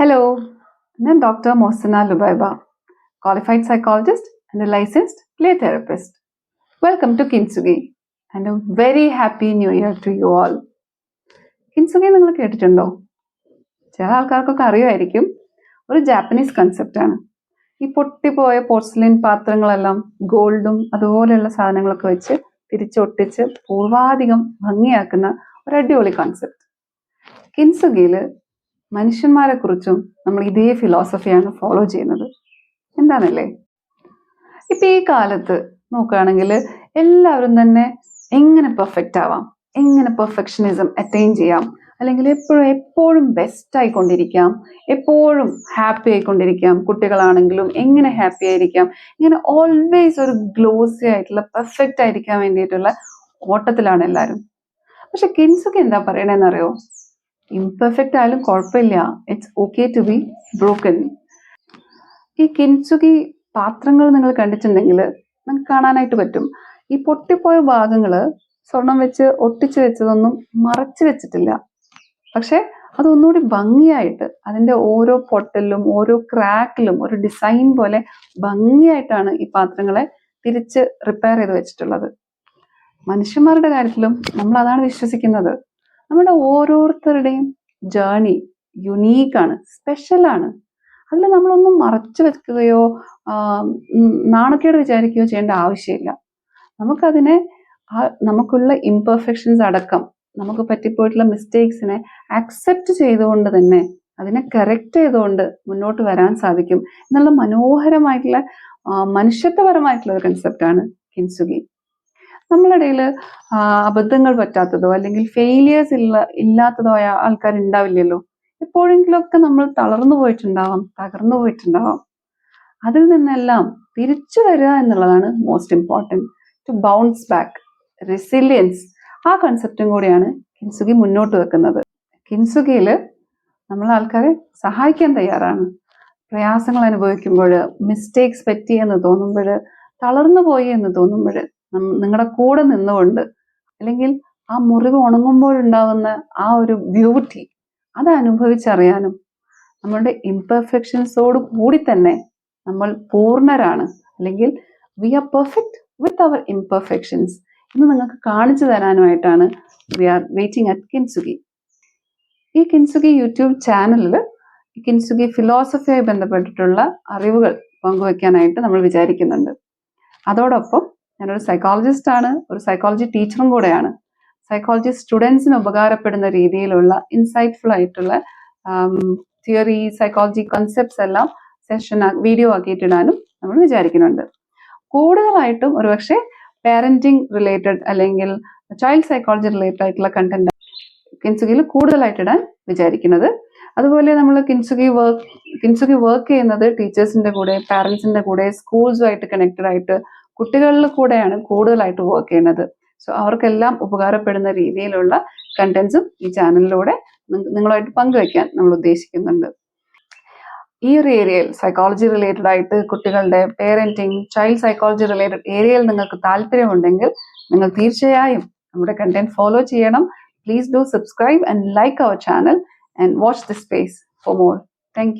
Hello ഞാൻ doctor Mohsina Lubaiba qualified psychologist and licensed play therapist welcome to Kintsugi and a very happy new year to you all Kintsugi നിങ്ങൾ കേട്ടിട്ടുണ്ടോ ചില ആൾക്കാർക്കൊക്കെ അറിയുമായിരിക്കും ഒരു Japanese കൺസെപ്റ്റാണ് ഈ പൊട്ടിപ്പോയ porcelain പാത്രങ്ങളെല്ലാം ഗോൾഡും അതുപോലെയുള്ള സാധനങ്ങളൊക്കെ വെച്ച് തിരിച്ചൊട്ടിച്ച് പൂർവാധികം ഭംഗിയാക്കുന്ന ഒരു അടിപൊളി കോൺസെപ്റ്റ് കിൻസുഗിയിൽ മനുഷ്യന്മാരെ കുറിച്ചും നമ്മൾ ഇതേ ഫിലോസഫിയാണ് ഫോളോ ചെയ്യുന്നത്. എന്താണല്ലേ? ഇപ്പൊ ഈ കാലത്ത് നോക്കുകയാണെങ്കിൽ എല്ലാവരും തന്നെ എങ്ങനെ പെർഫെക്റ്റ് ആവാം? എങ്ങനെ പെർഫെക്ഷനിസം അറ്റൈൻ ചെയ്യാം? അല്ലെങ്കിൽ എപ്പോഴും എപ്പോഴും ബെസ്റ്റ് ആയിക്കൊണ്ടിരിക്കാം? എപ്പോഴും ഹാപ്പി ആയിക്കൊണ്ടിരിക്കാം? കുട്ടികളാണെങ്കിലും എങ്ങനെ ഹാപ്പി ആയിരിക്കാം? ഇങ്ങനെ ഓൾവേസ് ഒരു ഗ്ലോസി ആയിട്ടുള്ള പെർഫെക്റ്റ് ആയിരിക്കാൻ വേണ്ടിയിട്ടുള്ള ഓട്ടത്തിലാണ് എല്ലാവരും. പക്ഷെ കിൻസൊക്കെ എന്താ പറയണതെന്നറിയോ ഇംപെർഫെക്റ്റ് ആയാലും കുഴപ്പമില്ല. It's okay to be broken ഈ കിൻസുകി പാത്രങ്ങൾ നിങ്ങൾ കണ്ടിട്ടുണ്ടെങ്കിൽ നിങ്ങൾക്ക് കാണാനായിട്ട് പറ്റും. ഈ പൊട്ടിപ്പോയ ഭാഗങ്ങൾ സ്വർണം വെച്ച് ഒട്ടിച്ചു വെച്ചതൊന്നും മറച്ചു വെച്ചിട്ടില്ല. പക്ഷെ അതൊന്നുകൂടി ഭംഗിയായിട്ട് അതിന്റെ ഓരോ പൊട്ടലിലും ഓരോ ക്രാക്കിലും ഒരു ഡിസൈൻ പോലെ ഭംഗിയായിട്ടാണ് ഈ പാത്രങ്ങളെ തിരിച്ച് റിപ്പയർ ചെയ്ത് വെച്ചിട്ടുള്ളത്. മനുഷ്യന്മാരുടെ കാര്യത്തിലും നമ്മൾ അതാണ് വിശ്വസിക്കുന്നത്. നമ്മുടെ ഓരോരുത്തരുടെയും ജേണി യുണീക്കാണ് സ്പെഷ്യലാണ് അതിൽ നമ്മളൊന്നും മറച്ചു വെക്കുകയോ നാണക്കേട് വിചാരിക്കുകയോ ചെയ്യേണ്ട ആവശ്യമില്ല. നമുക്കതിനെ നമുക്കുള്ള ഇംപെർഫെക്ഷൻസ് അടക്കം നമുക്ക് പറ്റിപ്പോയിട്ടുള്ള മിസ്റ്റേക്സിനെ അക്സെപ്റ്റ് ചെയ്തുകൊണ്ട് തന്നെ അതിനെ കറക്റ്റ് ചെയ്തുകൊണ്ട് മുന്നോട്ട് വരാൻ സാധിക്കും. എന്നുള്ള മനോഹരമായിട്ടുള്ള മനുഷ്യത്വപരമായിട്ടുള്ള ഒരു കൺസെപ്റ്റാണ് കിൻസുഗി. നമ്മളിടയിൽ അബദ്ധങ്ങൾ പറ്റാത്തതോ അല്ലെങ്കിൽ ഫെയിലിയേഴ്സ് ഇല്ല ഇല്ലാത്തതോ ആയ ആൾക്കാർ ഉണ്ടാവില്ലല്ലോ എപ്പോഴെങ്കിലുമൊക്കെ നമ്മൾ തളർന്നു പോയിട്ടുണ്ടാവാം തകർന്നു പോയിട്ടുണ്ടാവാം. അതിൽ നിന്നെല്ലാം തിരിച്ചു വരിക എന്നുള്ളതാണ് most important to bounce back resilience ആ കൺസെപ്റ്റും കൂടിയാണ് കിൻസുഗി മുന്നോട്ട് വെക്കുന്നത്. കിൻസുഗിയിൽ നമ്മൾ ആൾക്കാരെ സഹായിക്കാൻ തയ്യാറാണ്. പ്രയാസങ്ങൾ അനുഭവിക്കുമ്പോൾ മിസ്റ്റേക്സ് പറ്റി എന്ന് തോന്നുമ്പോൾ തളർന്നു പോയി എന്ന് തോന്നുമ്പോൾ നിങ്ങളുടെ കൂടെ നിന്നുകൊണ്ട് അല്ലെങ്കിൽ ആ മുറിവ് ഉണങ്ങുമ്പോഴുണ്ടാവുന്ന ആ ഒരു ബ്യൂട്ടി അത് അനുഭവിച്ചറിയാനും നമ്മളുടെ ഇംപെർഫെക്ഷൻസോട് കൂടി തന്നെ നമ്മൾ പൂർണരാണ്. അല്ലെങ്കിൽ we are perfect with our imperfections എന്ന് നിങ്ങൾക്ക് കാണിച്ചു തരാനുമായിട്ടാണ് we are waiting at Kintsugi ഈ കിൻസുഗി യൂട്യൂബ് ചാനലിൽ കിൻസുഗി ഫിലോസഫിയായി ബന്ധപ്പെട്ടിട്ടുള്ള അറിവുകൾ പങ്കുവയ്ക്കാനായിട്ട് നമ്മൾ വിചാരിക്കുന്നുണ്ട്. അതോടൊപ്പം ഞാനൊരു സൈക്കോളജിസ്റ്റ് ആണ് ഒരു സൈക്കോളജി ടീച്ചറും കൂടെയാണ്. സൈക്കോളജി സ്റ്റുഡൻസിന് ഉപകാരപ്പെടുന്ന രീതിയിലുള്ള ഇൻസൈറ്റ്ഫുൾ ആയിട്ടുള്ള തിയറി സൈക്കോളജി കൺസെപ്റ്റ്സ് എല്ലാം സെഷൻ വീഡിയോ ആക്കിയിട്ടിടാനും നമ്മൾ വിചാരിക്കുന്നുണ്ട്. കൂടുതലായിട്ടും ഒരുപക്ഷെ പാരന്റിങ് റിലേറ്റഡ് അല്ലെങ്കിൽ ചൈൽഡ് സൈക്കോളജി റിലേറ്റഡ് ആയിട്ടുള്ള കണ്ടന്റ് കിൻസുകിയിൽ കൂടുതലായിട്ട് ഇടാൻ വിചാരിക്കുന്നത്. അതുപോലെ നമ്മൾ കിൻസുകി വർക്ക് കിൻസുകി വർക്ക് ചെയ്യുന്നത് ടീച്ചേഴ്സിന്റെ കൂടെ പാരന്റ്സിന്റെ കൂടെ സ്കൂൾസുമായിട്ട് കണക്റ്റഡ് ആയിട്ട് കുട്ടികളിൽ കൂടെയാണ് കൂടുതലായിട്ട് വർക്ക് ചെയ്യുന്നത്. സോ അവർക്കെല്ലാം ഉപകാരപ്പെടുന്ന രീതിയിലുള്ള കണ്ടന്റ്സും ഈ ചാനലിലൂടെ നിങ്ങളുമായിട്ട് പങ്കുവയ്ക്കാൻ നമ്മൾ ഉദ്ദേശിക്കുന്നുണ്ട്. ഈ ഒരു ഏരിയയിൽ സൈക്കോളജി റിലേറ്റഡ് ആയിട്ട് കുട്ടികളുടെ പേരന്റിങ് ചൈൽഡ് സൈക്കോളജി റിലേറ്റഡ് ഏരിയയിൽ നിങ്ങൾക്ക് താല്പര്യമുണ്ടെങ്കിൽ നിങ്ങൾ തീർച്ചയായും നമ്മുടെ കണ്ടന്റ് ഫോളോ ചെയ്യണം. Please do subscribe and like our channel and watch the space for more thank